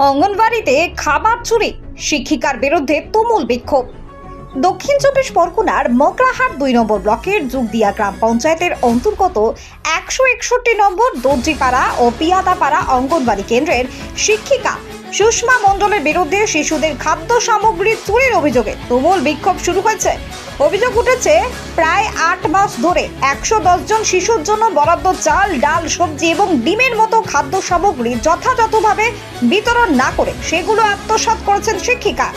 অঙ্গনবাড়িতে খাবার চুরি, শিক্ষিকার বিরুদ্ধে তুমুল বিক্ষোভ। দক্ষিণ চব্বিশ পরগনার মকরাহাট দুই নম্বর ব্লকের যুগদিয়া গ্রাম পঞ্চায়েতের অন্তর্গত একশো একষট্টি নম্বর দর্জিপাড়া ও পিয়াদাপাড়া অঙ্গনবাড়ি কেন্দ্রের শিক্ষিকা সুষমা মণ্ডলের বিরুদ্ধে শিশুদের খাদ্য সামগ্রী চুরির অভিযোগে তুমুল বিক্ষোভ শুরু হয়েছে। অভিযোগ উঠেছে, প্রায় আট মাস ধরে একশো জন শিশুর জন্য বরাদ্দ চাল, ডাল, সবজি এবং ডিমের মতো খাদ্য সামগ্রী যথাযথভাবে বিতরণ না করে সেগুলো আত্মসাত করেছেন শিক্ষিকা।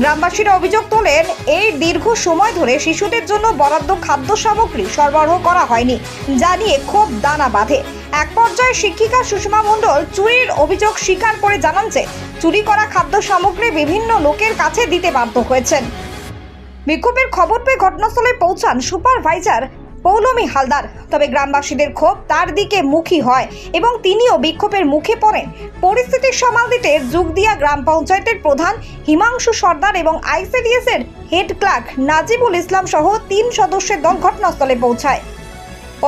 গ্রামবাসীরা অভিযোগ তোলেন, এই দীর্ঘ সময় ধরে শিশুদের জন্য বরাদ্দ খাদ্য সামগ্রী সরবরাহ করা হয়নি। যা নিয়ে ক্ষোভ দানা বাঁধে। এক পর্যায়ে শিক্ষিকা সুষমা মণ্ডল চুরির অভিযোগ স্বীকার করে জানান যে, চুরি করা খাদ্য সামগ্রী বিভিন্ন লোকের কাছে দিতে বাধ্য হয়েছেন। বিক্ষোভের খবর পেয়ে ঘটনাস্থলে পৌঁছান সুপারভাইজার পৌলমী হালদার। তবে গ্রামবাসীদের ক্ষোভ তার দিকে মুখী হয় এবং তিনিও বিক্ষোভের মুখে পড়েন। পরিস্থিতি সামাল দিতে যুগদিয়া গ্রাম পঞ্চায়েতের প্রধান হিমাংশু সর্দার এবং আইসিডিএস এর হেড ক্লার্ক নাজিবুল ইসলাম সহ তিন সদস্যের দল ঘটনাস্থলে পৌঁছায়।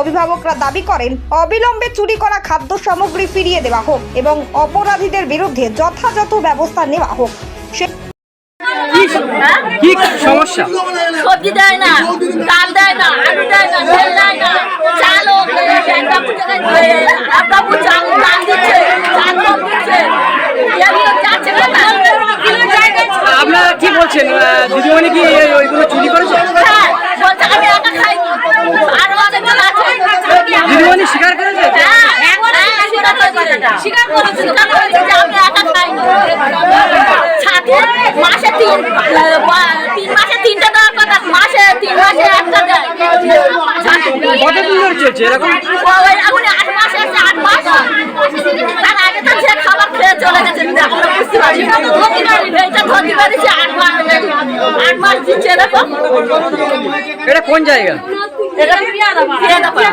অভিভাবকরা দাবি করেন অবিলম্বে চুরি করা খাদ্য সামগ্রী ফিরিয়ে দেওয়া হোক এবং অপরাধীদের বিরুদ্ধে যথাযথ ব্যবস্থা নেওয়া হোক। কি সমস্যা? সবজি দেয় না ডাল দেয় না আলু দেয় না তেল দেয় না চালও একবাবু একবাবু চাল দিচ্ছে চাল দিচ্ছে আপনারা কি বলছেন দিদিমণি কি ওইগুলো চুরি করেছে খাই দিদিমণি স্বীকার করেছে স্বীকার করেছে। আমি একা খাইনি। সাথে মাসে তিন তিন মাসে তিনটা দেওয়ার কথা মাসে তিন মাসে একটা দেয় কতদিন ধরে চলছে এরকম ওই এখন আট মাস আছে আট মাস তার আগে তো যে চলে গেছে। আমরা বুঝতে পারি এটা ধরতে পারিছি আট মাস আট মাস দিচ্ছে এরকম এটা কোন জায়গা? এটা পেয়াদা পাড়া।